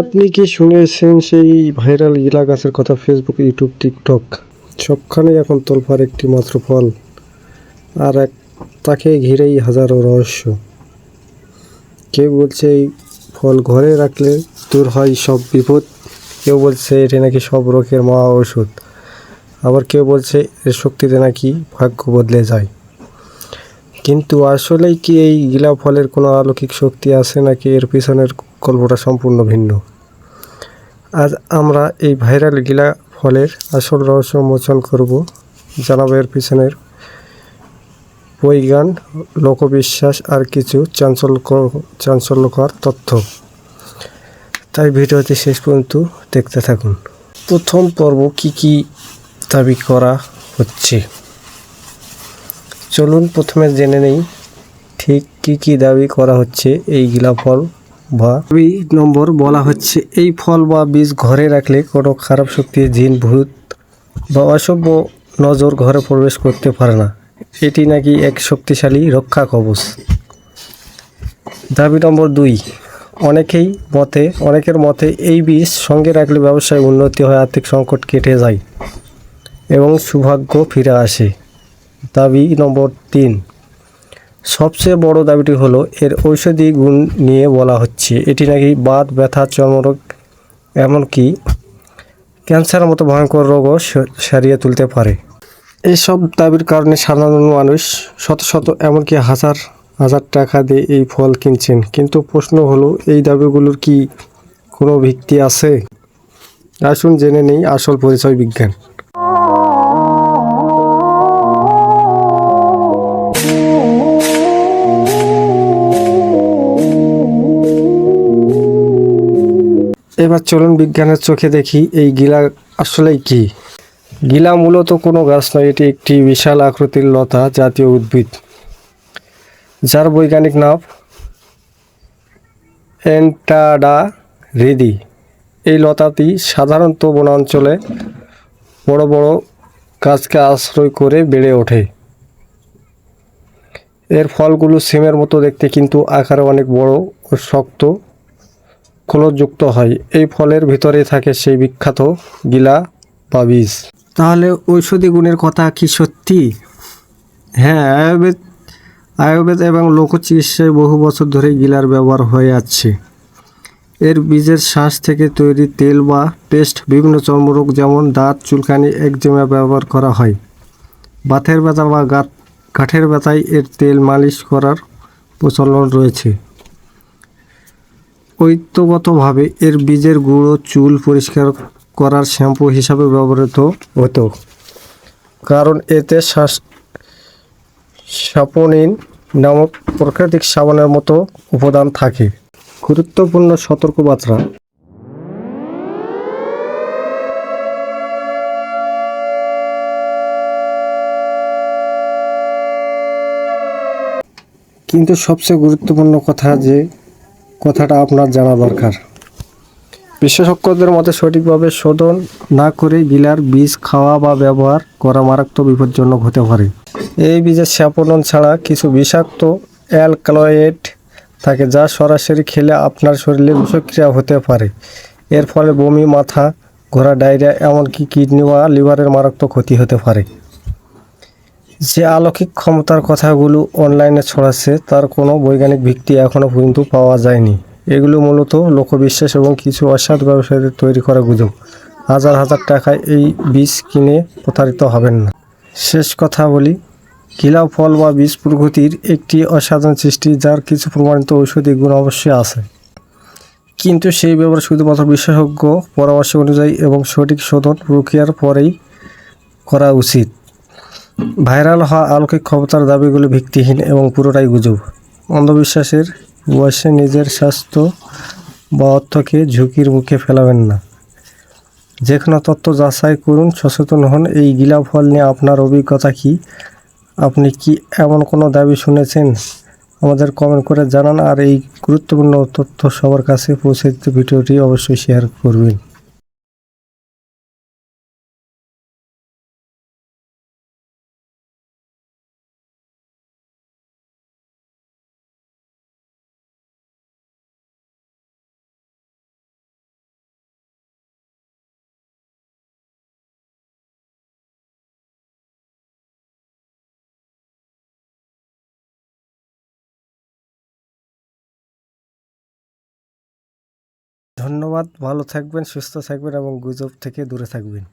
আপনি কি শুনেছেন সেই ভাইরাল গিলা গাছের কথা ফেসবুক ইউটিউব টিকটক সবখানে এখন তোলপার একটি মাত্র ফল। আর এক, তাকে ঘিরেই হাজারো রহস্য। কেউ বলছে এই ফল ঘরে রাখলে দূর হয় সব বিপদ। কেউ বলছে এটি নাকি সব রোগের মহা ওষুধ আবার কেউ বলছে এর শক্তিতে নাকি ভাগ্য বদলে যায়। কিন্তু আসলেই কি এই গিলা ফলের কোনো অলৌকিক শক্তি আছে নাকি এর পিছনের গল্পটা সম্পূর্ণ ভিন্ন। আজ আমরা এই ভাইরাল গিলা ফলের আসল রহস্য মোচন করব, জানাব এর পিছনের বৈজ্ঞান, লোকবিশ্বাস আর কিছু চাঞ্চল্যকর চাঞ্চল্যকর তথ্য। তাই ভিডিওটি শেষ পর্যন্ত দেখতে থাকুন। প্রথম পর্ব কি কি দাবি করা হচ্ছে? চলুন প্রথমে জেনে নেই ঠিক কি কি দাবি করা হচ্ছে এই গিলা ফল। বা দাবি নম্বর বলা হচ্ছে, এই ফল বা বীজ ঘরে রাখলে কোনো খারাপ শক্তি, জিন, ভূত বা অসভ্য নজর ঘরে প্রবেশ করতে পারে না। এটি নাকি এক শক্তিশালী রক্ষা কবচ? দাবি নম্বর দুই, অনেকেই মতে, অনেকের মতে এই বীজ সঙ্গে রাখলে ব্যবসায় উন্নতি হয়, আর্থিক সংকট কেটে যায় এবং সৌভাগ্য ফিরে আসে। দাবি নম্বর তিন সবচেয়ে বড় দাবিটি হলো এর ঔষধি গুণ নিয়ে বলা হচ্ছে। এটি নাকি বাত, ব্যথা, চর্মরোগ, এমনকি ক্যান্সারের মতো ভয়ঙ্কর রোগও সারিয়ে তুলতে পারে। এইসব দাবির কারণে সাধারণ মানুষ শত শত, এমনকি হাজার হাজার টাকা দিয়ে এই ফল কিনছেন। কিন্তু প্রশ্ন হলো, এই দাবিগুলোর কি কোনো ভিত্তি আছে? আসুন জেনে নেই আসল পরিচয় বিজ্ঞান এবার চলুন বিজ্ঞানের চোখে দেখি, এই গিলা আসলেই কি? গিলা মূলত কোনো গাছ নয়, এটি একটি বিশাল আকৃতির লতা জাতীয় উদ্ভিদ, যার বৈজ্ঞানিক নাম এন্টাডা রেদি এই লতাটি সাধারণত বনাঞ্চলে বড় বড় গাছকে আশ্রয় করে বেড়ে ওঠে। এর ফলগুলো সিমের মতো দেখতে, কিন্তু আকারে অনেক বড় ও শক্ত। খোলযুক্ত হয়। এই ফলের ভিতরে থাকে সেই বিখ্যাত গিলা বা বীজ। তাহলে ঔষধি গুণের কথা কি সত্যি? হ্যাঁ আয়ুর্বেদ আয়ুর্বেদ এবং লোকচিকিৎসায় বহু বছর ধরে গিলার ব্যবহার হয়ে আসছে এর বীজের শ্বাস থেকে তৈরি তেল বা পেস্ট, বিভিন্ন চর্মরোগ যেমন দাঁত, চুলকানি একজিমা ব্যবহার করা হয়। বাতের ব্যথা বা গাঁট গাঁঠের ব্যথায় এর তেল মালিশ করার প্রচলন রয়েছে। ঐত্যগতভাবে এর বীজের গুঁড়ো, চুল পরিষ্কার করার শ্যাম্পু হিসাবে ব্যবহৃত হতো। কারণ এতে শ্বাস সাপোনিন নামক প্রাকৃতিক সাবানের মতো উপাদান থাকে। গুরুত্বপূর্ণ সতর্কবার্তা কিন্তু সবচেয়ে গুরুত্বপূর্ণ কথা যে কথাটা আপনার জানা দরকার। বিশেষজ্ঞদের মতে সঠিকভাবে শোধন না করে গিলার বীজ খাওয়া বা ব্যবহার করা মারাত্মক বিপজ্জনক হতে পারে। এই বীজের স্যাপনন ছাড়া কিছু বিষাক্ত অ্যালকালয়েড থাকে যা সরাসরি খেলে আপনার শরীরে বিষক্রিয়া হতে পারে। এর ফলে বমি, মাথা ঘোরা, ডায়রিয়া, এমনকি কিডনি বা লিভারের মারাত্মক ক্ষতি হতে পারে। যে আলৌকিক ক্ষমতার কথাগুলো অনলাইনে ছড়াচ্ছে, তার কোনো বৈজ্ঞানিক ভিত্তি এখনও পর্যন্ত পাওয়া যায়নি। এগুলো মূলত লোকবিশ্বাস এবং কিছু অসাধু ব্যবসায়ীদের তৈরি করা গুজব। হাজার হাজার টাকায় এই বীজ কিনে প্রতারিত হবেন না। শেষ কথা বলি গিলা ফল বা বীজ প্রকৃতির একটি অসাধারণ সৃষ্টি, যার কিছু প্রমাণিত ঔষধি গুণ অবশ্যই আছে। কিন্তু সেই ব্যাপারে শুধুমাত্র বিশেষজ্ঞ পরামর্শ অনুযায়ী এবং সঠিক শোধন প্রক্রিয়ার পরেই করা উচিত। ভাইরাল হওয়া অলৌকিক ক্ষমতার দাবিগুলো ভিত্তিহীন এবং পুরোটাই গুজব। অন্ধবিশ্বাসের বয়সে নিজের স্বাস্থ্য বা অর্থকে ঝুঁকির মুখে ফেলাবেন না। যে কোনো তথ্য যাচাই করুন, সচেতন হন। এই গিলা ফল নিয়ে আপনার অভিজ্ঞতা কি? আপনি কি এমন কোনো দাবি শুনেছেন? আমাদের কমেন্ট করে জানান। আর এই গুরুত্বপূর্ণ তথ্য সবার কাছে পৌঁছে দিতে ভিডিওটি অবশ্যই শেয়ার করবেন। ধন্যবাদ ভালো থাকবেন সুস্থ থাকবেন এবং গুজব থেকে দূরে থাকবেন।